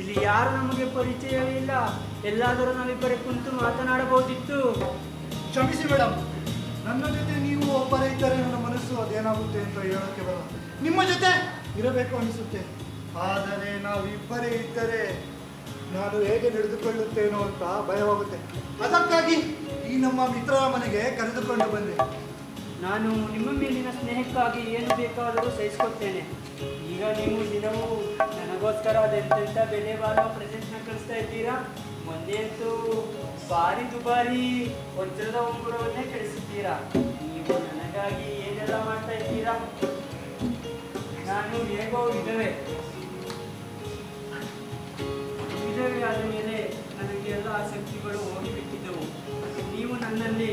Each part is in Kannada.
ಇಲ್ಲಿ ಯಾರು ನಮಗೆ ಪರಿಚಯವೇ ಇಲ್ಲ. ಎಲ್ಲಾದರೂ ನಾವಿಬ್ಬರೇ ಕುಂತು ಮಾತನಾಡಬಹುದಿತ್ತು. ಕ್ಷಮಿಸಿ ಮೇಡಮ್ ನನ್ನ ಜೊತೆ ನೀವು ಒಬ್ಬರೇ ಇದ್ದರೆ ನನ್ನ ಮನಸ್ಸು ಅದೇನಾಗುತ್ತೆ ಅಂತ ಹೇಳೋಕ್ಕೆ ಬರಲ್ಲ. ನಿಮ್ಮ ಜೊತೆ ಇರಬೇಕು ಅನಿಸುತ್ತೆ. ಆದರೆ ನಾವು ಇಬ್ಬರೇ ಇದ್ದರೆ ನಾನು ಹೇಗೆ ನಡೆದುಕೊಳ್ಳುತ್ತೇನೋ ಅಂತ ಭಯವಾಗುತ್ತೆ. ಅದಕ್ಕಾಗಿ ಈ ನಮ್ಮ ಮಿತ್ರರ ಮನೆಗೆ ಕರೆದುಕೊಂಡು ಬಂದೆ. ನಾನು ನಿಮ್ಮ ಮೇಲಿನ ಸ್ನೇಹಕ್ಕಾಗಿ ಏನು ಬೇಕಾದರೂ ಸಹಿಸ್ಕೊತ್ತೇನೆ ಈಗ ನೀವು ದಿನವೂ ನನಗೋಸ್ಕರ ಅದೆಂತೆಂಥ ಬೆಲೆ ಬಾಳುವ ಪ್ರೆಸೆಂಟ್ನ ಕಳಿಸ್ತಾ ಇದ್ದೀರಾ? ಮೊನ್ನೆ ಅಂತೂ ಭಾರಿ ದುಬಾರಿ ವಜ್ರದ ಉಂಗುರವನ್ನೇ ಕಳಿಸಿದ್ದೀರಾ? ನೀವು ನನಗಾಗಿ ಏನೆಲ್ಲ ಮಾಡ್ತಾ ಇದ್ದೀರಾ? ನಾನು ಹೇಗೋ ವಿಧವೆ. ವಿಧವೆ ಆದ ಮೇಲೆ ನನಗೆ ಎಲ್ಲ ಆಸಕ್ತಿಗಳು ಹೋಗಿಬಿಟ್ಟಿದ್ದವು. ನೀವು ನನ್ನಲ್ಲಿ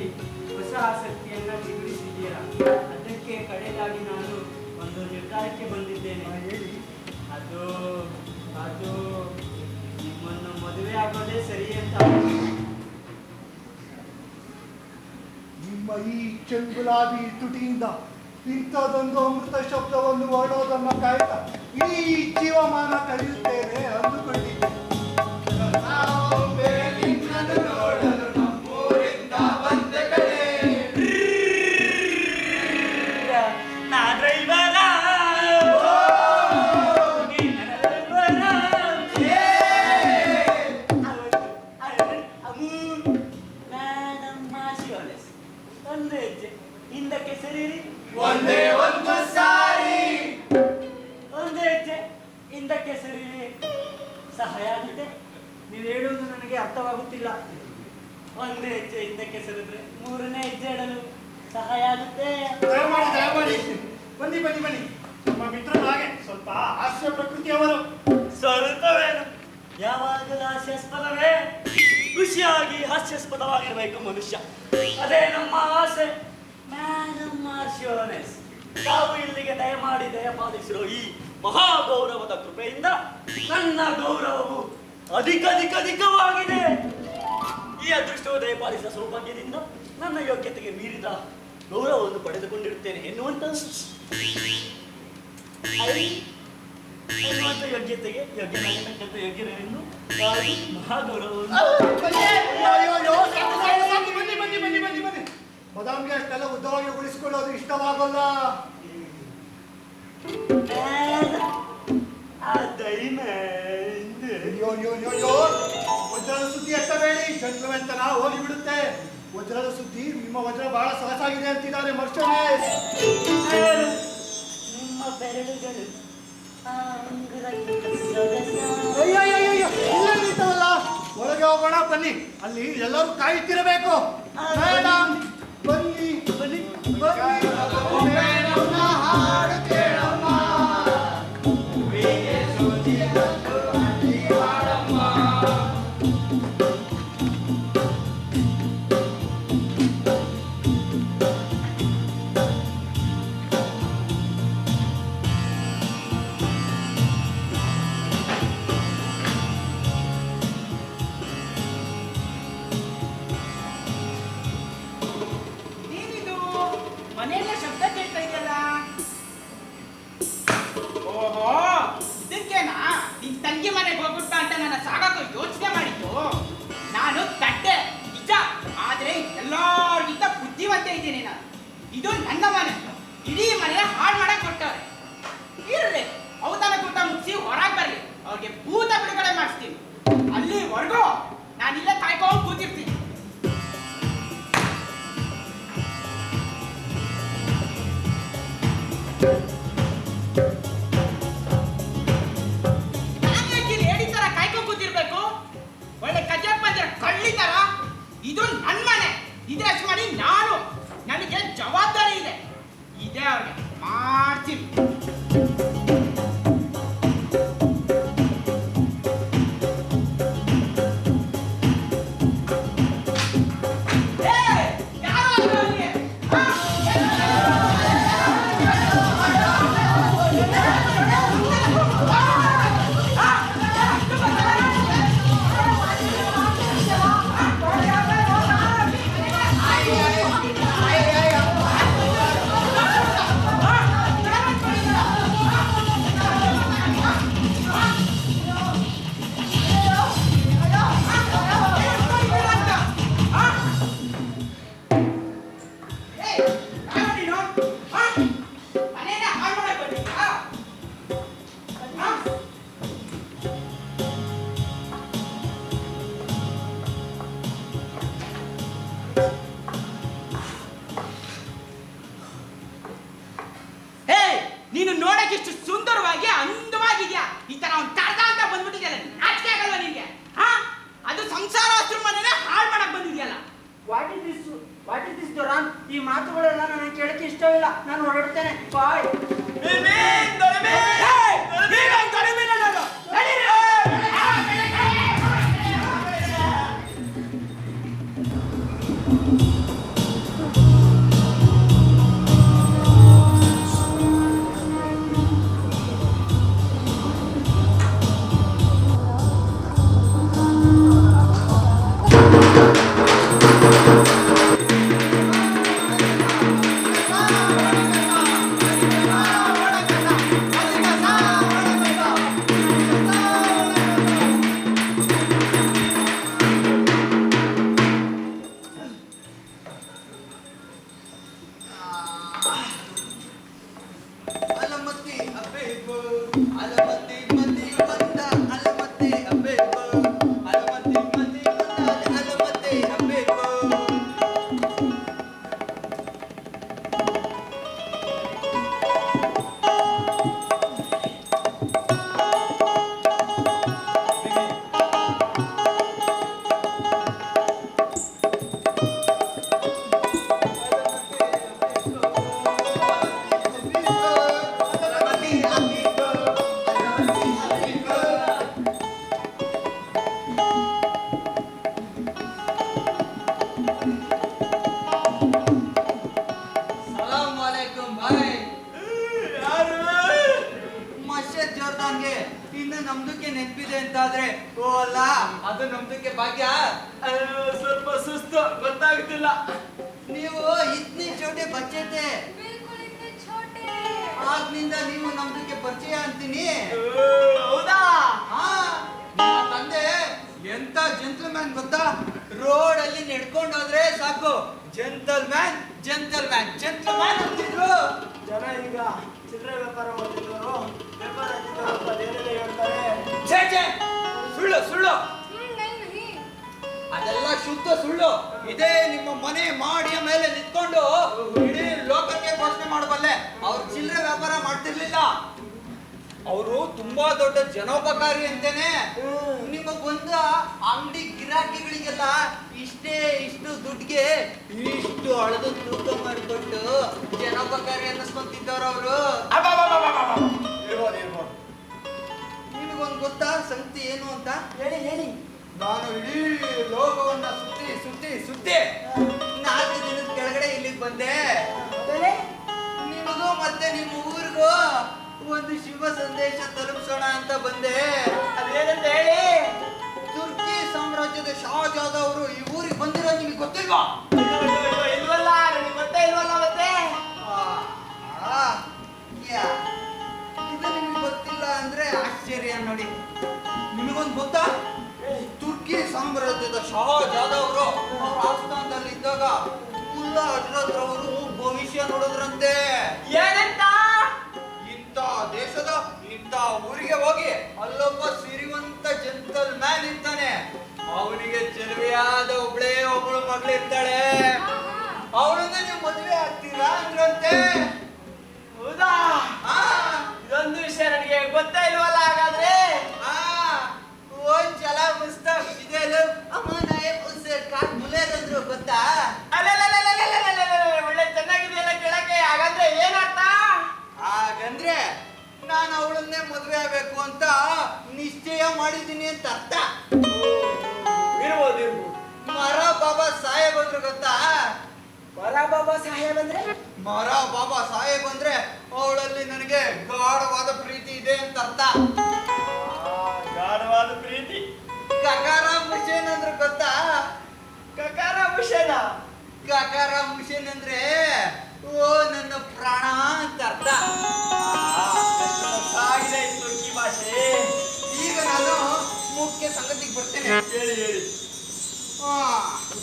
ಹೊಸ ಆಸಕ್ತಿಯನ್ನು ಬಿಗುಡಿಸಿದ್ದೀರಾ? ಅದಕ್ಕೆ ಕಡೆಯದಾಗಿ ನಾನು ಒಂದು ನಿರ್ಧಾರಕ್ಕೆ ಬಂದಿದ್ದೇನೆ. ಅದು ಅದು ನಿಮ್ಮನ್ನು ಮದುವೆ ಆಗೋದೇ ಸರಿ ಅಂತ. ನಿಮ್ಮ ಈ ಚೆಂಗುಲಾಬಿ ತುಟಿಯಿಂದ ಇಂಥದೊಂದು ಅಮೃತ ಶಬ್ದವನ್ನು ಹೊರಡೋದನ್ನ ಕಾಯ್ತಾ ಇಡೀ ಜೀವಮಾನ ಕಳೆಯುತ್ತೇನೆ ಅಂದುಕೊಂಡಿದ್ದೆ. ಅರ್ಥವಾಗುತ್ತಿಲ್ಲ. ಒಂದೇ ಹೆಜ್ಜೆ ಹಿಂದಕ್ಕೆ ಸರಿದ್ರೆ ಮೂರನೇ ಹೆಜ್ಜೆ ಇಡಲು ಸಹಾಯ ಆಗುತ್ತೆ. ದಯಮಾಡಿ ದಯಮಾಡಿ. ಬನ್ನಿ ಬನ್ನಿ ಬನ್ನಿ. ನಮ್ಮ ಮಿತ್ರರು ಹಾಗೆ ಸ್ವಲ್ಪ ಹಾಸ್ಯ ಪ್ರಕೃತಿಯವರು ಸ್ವರೂಪವೇನು ಯಾವಾಗಲೂ ಹಾಸ್ಯಾಸ್ಪದವೇ. ಖುಷಿಯಾಗಿ ಹಾಸ್ಯಾಸ್ಪದವಾಗಿರ್ಬೇಕು ಮನುಷ್ಯ. ಅದೇ ನಮ್ಮ ಆಸೆ. ತಾವು ಇಲ್ಲಿಗೆ ದಯಮಾಡಿ ದಯಪಾಲಿಸಿರೋ ಈ ಮಹಾ ಗೌರವದ ಕೃಪೆಯಿಂದ ನನ್ನ ಗೌರವವು ಅಧಿಕ ಅಧಿಕ ಅಧಿಕವಾಗಿದೆ. ಈ ಅದೃಷ್ಟವು ದಯಪಾಲಿಸಿದ ಸೌಭಾಗ್ಯದಿಂದ ನನ್ನ ಯೋಗ್ಯತೆಗೆ ಮೀರಿದ ಗೌರವವನ್ನು ಪಡೆದುಕೊಂಡಿರುತ್ತೇನೆ ಎನ್ನುವಂತ ಯೋಗ್ಯತೆಗೆ ಯೋಗ್ಯನಾಗಿರ್ತಕ್ಕಂಥ ಯೋಗ್ಯರೆಂದು ಮಹಾಗೌರವವನ್ನು ಅಷ್ಟೆಲ್ಲ ಉದ್ದವಾಗಿ ಉಳಿಸಿಕೊಳ್ಳೋದು ಇಷ್ಟವಾಗಲ್ಲ. ಆ ಅಯ್ಯೋ ವಜ್ರದ ಸುದ್ದಿ ಎತ್ತಬೇಡಿ. ಜಂಟ್ಲವೆಂತನ ಹೋಗಿ ಬಿಡುತ್ತೆ ವಜ್ರದ ಸುದ್ದಿ ನಿಮ್ಮ ವಜ್ರ ಬಹಳ ಸಲಸಾಗಿದೆ ಅಂತಿದ್ದಾರೆ ಮರ್ಷನೇಶ್ ನಿಮ್ಮ ಬೆರಳುಗಳು ಆ ಅಂಗುರಕ್ಕಿಂತ ಸೊಗಸ. ಅಯ್ಯೋ ಅಯ್ಯೋ ಅಯ್ಯೋ ಇಲ್ಲ ನಿಂತವಲ್ಲ. ಒಳಗೆ ಹೋಗೋಣ ಬನ್ನಿ. ಅಲ್ಲಿ ಎಲ್ಲರೂ ಕಾಯುತ್ತಿರಬೇಕು. ಮೇಡಮ್ ಯೋಚನೆ ಮಾಡಿದ್ದು. ನಾನು ತಟ್ಟೆ, ನಿಜ, ಆದ್ರೆ ಎಲ್ಲರಿಗಿಂತ ಬುದ್ಧಿವಂತ ಇದ್ದೀನಿ ನಾನು. ಇದು ನನ್ನ ಮನೆ ಇಡೀ ಮನೆ ಹಾಳು ಮಾಡಕ್ ಕೊಟ್ಟವ್ರೆ. people, I love ಅಂತಾದ್ರೆ ಓ ಅಲ್ಲ ಅದು ನಮ್ದಕ್ಕೆ ಭಾಗ್ಯ. ಸ್ವಲ್ಪ ಸುಸ್ತು ಗೊತ್ತಾಗ್ತಿಲ್ಲ. ನೀವು ಇತ್ನಿ ಚೋಟೆ ಬಚ್ಚತೆ. ಆಗ್ನಿಂದ ನೀವು ನಮ್ದಕ್ಕೆ ಪರಿಚಯ ಅಂತೀನಿ. ಹೌದಾ? ಹಾ ತಂದೆ ಎಂತ ಜಂತಲ್ ಮ್ಯಾನ್ ಗೊತ್ತಾ? ರೋಡ್ ಅಲ್ಲಿ ನಡ್ಕೊಂಡು ಹೋದ್ರೆ ಸಾಕು. Gentleman gentleman gentleman ಅಂತಿದ್ರು. ಜನ ಈಗ ಚಿಲ್ಲರೆ ವ್ಯಾಪಾರ ಮಾಡ್ತಿದ್ದವರು ವ್ಯಾಪಾರ ಹೇಳ್ತಾರೆ. ಸುಳ್ಳು ಸುಳ್ಳು. ಅದೆಲ್ಲ ಶುದ್ಧ ಸುಳ್ಳು. ಇದೇ ನಿಮ್ಮ ಮನೆ ಮಾಡಿಯ ಮೇಲೆ ನಿಂತ್ಕೊಂಡು ಇಡೀ ಲೋಕಕ್ಕೆ ಘೋಷಣೆ ಮಾಡಬಲ್ಲೆ. ಅವ್ರ ಚಿಲ್ಲರೆ ವ್ಯಾಪಾರ ಮಾಡ್ತಿರ್ಲಿಲ್ಲ. ಅವರು ತುಂಬಾ ದೊಡ್ಡ ಜನೋಪಕಾರಿ ಅಂತೇನೆ. ನಿಮ್ಮ ಬಂದ ಅಂಗಡಿ ಗಿರಾಕಿಗಳಿಗೆಲ್ಲ ಇಷ್ಟೇ ಇಷ್ಟು ದುಡ್ಡಿಗೆ ಇಷ್ಟು ಅಳದು ತೂಕ ಮಾಡಿಕೊಟ್ಟು ಜನೋಪಕಾರಿ ಅನ್ನಿಸ್ಕೊಂತಿದ್ದವ್ರು ಅವರು. ನಿಮಗೊಂದು ಗೊತ್ತಾ? ಸಂಗತಿ ಏನು ಅಂತ? ಹೇಳಿ ಹೇಳಿ. ನಾನು ಇಡೀ ಲೋಕವನ್ನ ಸುತ್ತಿ ಸುತ್ತಿ ಸುತ್ತಿ ನಾಲ್ಕು ದಿನದ ಕೆಳಗಡೆ ಇಲ್ಲಿಗೆ ಬಂದೆ. ನಿಮಗೂ ಮತ್ತೆ ನಿಮ್ಮ ಊರಿಗೂ ಒಂದು ಶುಭ ಸಂದೇಶ ತಲುಪಿಸೋಣ ಅಂತ ಬಂದೆ. ಅದೇನಂತ ಹೇಳಿ? ತುರ್ಕಿ ಸಾಮ್ರಾಜ್ಯದ ಶಾಜಾದ ಅವರು ಈ ಊರಿಗೆ ಬಂದಿರೋ ನಿಮಗೆ ಗೊತ್ತಿಲ್ವಾ? ಇಲ್ವಲ್ಲ ನನಗೆ ಗೊತ್ತೇ ಇಲ್ವಲ್ಲ ಮತ್ತೆ? ಯಾ. ಗೊತ್ತಿಲ್ಲ ಅಂದ್ರೆ ಆಶ್ಚರ್ಯ ನೋಡಿ. ನಿಮಗೊಂದು ಗೊತ್ತಾ? ತುರ್ಕಿ ಸಾಮ್ರಾಜ್ಯದ ಶಹಜಾದ ಅವರು ಅವ್ರ ಆಸ್ಥಾನದಲ್ಲಿ ಇದ್ದಾಗ ಮುಲ್ಲಾ ಹಜರತ್ ಅವರು ಭವಿಷ್ಯ ನೋಡಿದ್ರಂತೆ. ಏನಂತ? ಇಂಥ ದೇಶದ ಇಂಥ ಊರಿಗೆ ಹೋಗಿ ಅಲ್ಲೊಬ್ಬ ಸಿರಿವಂತ ಜಂತಲ್ ಮ್ಯಾನ್ ಇರ್ತಾನೆ. ಅವನಿಗೆ ಚೆಲುವೆಯಾದ ಒಬ್ಳೇ ಒಬ್ಳು ಮಗಳಿರ್ತಾಳೆ. ಅವಳನ್ನ ನೀವು ಮದುವೆ ಆಗ್ತೀರಾ ಅಂದ್ರಂತೆ. ಗೊತ್ತಾ ಒಳ್ಳೆ ಚೆನ್ನಾಗಿದೆಯಲ್ಲ ಕೇಳಕ್ಕೆ ಹಾಗಂದ್ರೆ ಏನರ್ಥ ಹಾಗಂದ್ರೆ ನಾನು ಅವಳನ್ನೇ ಮದುವೆ ಆಗ್ಬೇಕು ಅಂತ ನಿಶ್ಚಯ ಮಾಡಿದ್ದೀನಿ ಅಂತ ಅರ್ಥ ಇರ್ಬೋದು ಮರ ಬಾಬಾ ಸಾಹೇಬ್ ಅಂದ್ರೆ ಗೊತ್ತಾ ಮರ ಬಾಬಾ ಸಾಹೇಬ್ ಅಂದ್ರೆ ಮರ ಬಾಬಾ ಸಾಹೇಬ್ ಅಂದ್ರೆ ಅವಳಲ್ಲಿ ನನಗೆ ಗಾಢವಾದ ಪ್ರೀತಿ ಇದೆ ಅಂತ ಅರ್ಥ ಕಕಾರ ಮುಷೇನ ಕಕಾರ ಮುಷೇನ್ ಅಂದ್ರೆ ಓ ನನ್ನ ಪ್ರಾಣ ಅಂತ ಅರ್ಥ. ಆಗಿದೆ ತುರ್ಕಿ ಭಾಷೆ. ಈಗ ನಾನು ಮುಖ್ಯ ಸಂಗತಿಗೆ ಬರ್ತೇನೆ. ಹೇಳಿ ಹೇಳಿ. ಆ,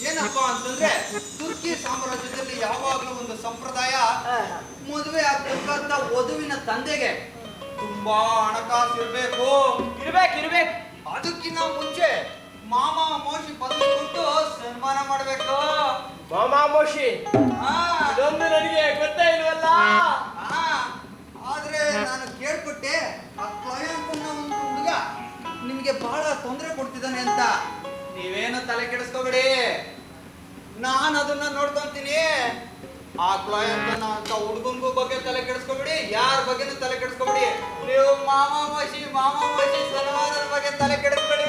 ಏನಪ್ಪಾ ಅಂತಂದ್ರೆ ತುರ್ಕಿ ಸಾಮ್ರಾಜ್ಯದಲ್ಲಿ ಯಾವಾಗ್ಲೂ ಒಂದು ಸಂಪ್ರದಾಯ ಮದುವೆ ಆಗ್ತಕ್ಕಂಥ ವಧುವಿನ ತಂದೆಗೆ ತುಂಬಾ ಹಣಕಾಸು ಇರ್ಬೇಕು. ಇರ್ಬೇಕು ಇರ್ಬೇಕು. ಅದಕ್ಕಿಂತ ಮುಂಚೆ ಮಾಮಾ ಮೋಶಿ ಪದವಿ ಕೊಟ್ಟು ಸನ್ಮಾನ ಮಾಡಬೇಕು. ಮಾಮಾ ಮೋಶಿ ಹಾ. ಇದೊಂದು ನನಗೆ ಗೊತ್ತೇ ಇಲ್ವಲ್ಲ? ಆ ಆದ್ರೆ ನಾನು ಕೇಳ್ಪಟ್ಟೆ ಆ ಕ್ಲಯಾಂಕ್ ಅನ್ನೋ ಒಂದು ಹುಡುಗ ನಿಮಗೆ ಬಹಳ ತೊಂದರೆ ಕೊಡ್ತಿದ್ದಾನೆ ಅಂತ. ನೀವೇನು ತಲೆ ಕೆಡಿಸ್ಕೊಬೇಡಿ. ನಾನು ಅದನ್ನ ನೋಡ್ಕೊಂತೀನಿ. ಆ ಕ್ಲಯಂಟ್ ಅಂತ ಹುಡುಗನ್ಗೂ ಬಗ್ಗೆ ತಲೆ ಕೆಡಿಸ್ಕೊಬಿಡಿ ಯಾರ್ ಬಗ್ಗೆನೂ ತಲೆ ಕೆಡಿಸ್ಕೊಬಿಡಿ. ನೀವು ಮಾಮಾ ಮೋಶಿ ಮಾಮಾ ಮಸಿ ಸನ್ಮಾನದ ಬಗ್ಗೆ ತಲೆ ಕೆಡಿಸ್ಬೇಡಿ.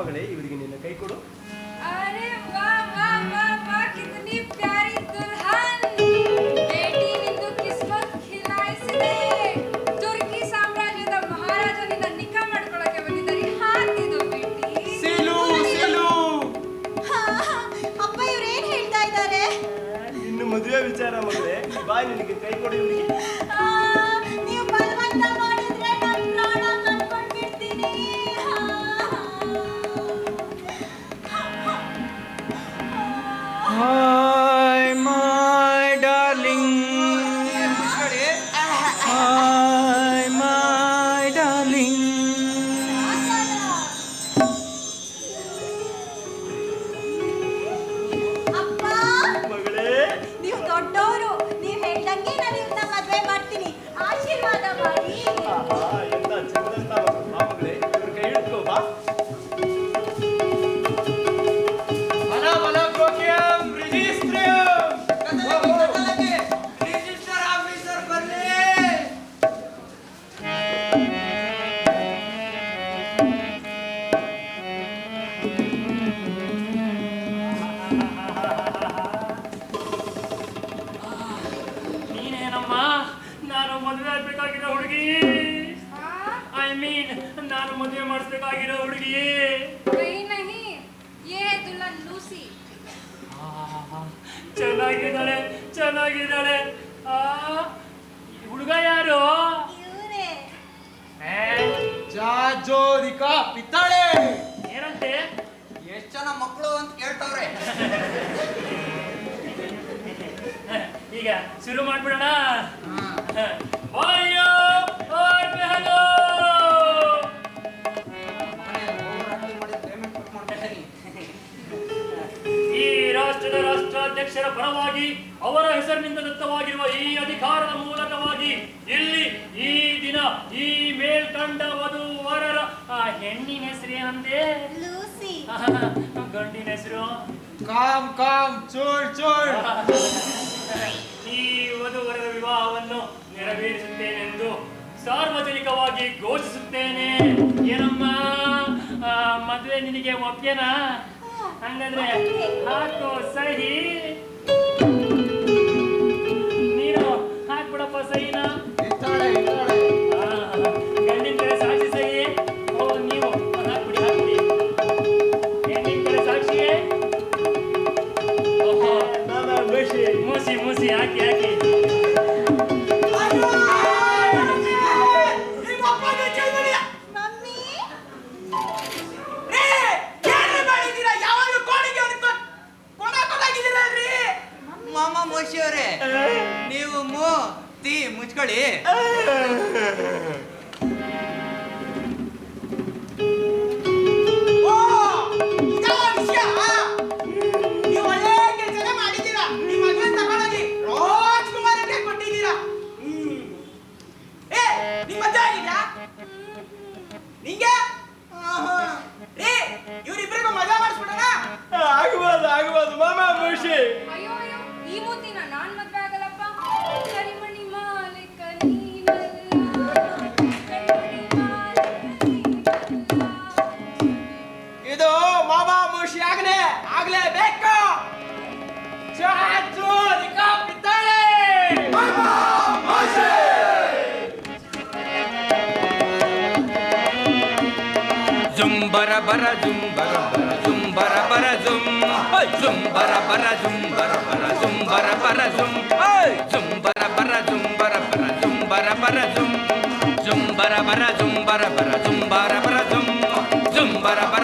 ಮಗಳೇ ಇವರಿಗೆ ನಿನ್ನ ಕೈ ಕೊಡು. ಇವ್ರು ಏನು ಹೇಳ್ತಾ ಇದ್ದಾರೆ? ನಿನ್ನ ಮದುವೆ ವಿಚಾರ ಮಗಳೇ ಬಾಯಿ ನಿನಗೆ ಕೈ ಕೊಡಿ ಇವರಿಗೆ. ಚೆನ್ನಾಗಿದ್ದಾಳೆ ಚೆನ್ನಾಗಿದ್ದಾಳೆ. ಆ ಹುಡುಗ ಯಾರು? ಜಾಜೋರಿಕಾ ಜಾಜೋದಿಕ ಪಿತ್ತಾಳೆ. ಏನಂತೆ? ಎಷ್ಟ್ ಜನ ಮಕ್ಕಳು ಅಂತ ಕೇಳ್ತವ್ರೆ. ಈಗ ಶುರು ಮಾಡ್ಬಿಡೋಣ. ವಾಯೋ ರಾಷ್ಟ್ರಾಧ್ಯಕ್ಷರ ಪರವಾಗಿ ಅವರ ಹೆಸರಿನಿಂದ ದತ್ತವಾಗಿರುವ ಈ ಅಧಿಕಾರದ ಮೂಲಕವಾಗಿ ಇಲ್ಲಿ ಈ ದಿನ ಈ ಮೇಲ್ಕಂಡ ವಧು ವರರ ಆ ಹೆಣ್ಣಿನ ಹೆಸರು ಏನಂದೆ? ಲೂಸಿ. ಗಂಡಿನ ಹೆಸರು? ಕಾಮ್ ಕಾಮ್ ಚೋಳ್ ಚೋಳ್. ಈ ವಧುವರರ ವಿವಾಹವನ್ನು ನೆರವೇರಿಸುತ್ತೇನೆಂದು ಸಾರ್ವಜನಿಕವಾಗಿ ಘೋಷಿಸುತ್ತೇನೆ. ಏನಮ್ಮ? ಆ, ಮದುವೆ ನಿನಗೆ ಒಪ್ಗೆನಾ ಹಂಗಂದ್ರೆ ಹಾಕು ಸಹಿ. ನೀನು ಹಾಕ್ಬಿಡಪ್ಪ ಸಹಿನ. ಗಂಡಿನ ಕಡೆ ಸಾಕ್ಷಿ ಸಹಿ. ಓ ನೀವು ಹಾಕ್ಬಿಡಿ ಹಾಕ್ಬಿಡಿ. ಹೆಣ್ಣಿನ ಕಡೆ ಸಾಕ್ಷಿಯೇ? ಓಹೋ. ನಾನು ಬೇಷಿ. ಮೂಸಿ ಮೂಸಿ ಹಾಕಿ ಹಾಕಿ. Amen. சும்பர பர சும்பர பர சும்பர பர சும் சும்பர பர சும்பர பர சும்பர பர சும் சும்பர பர சும்பர பர சும்பர பர சும் சும்பர பர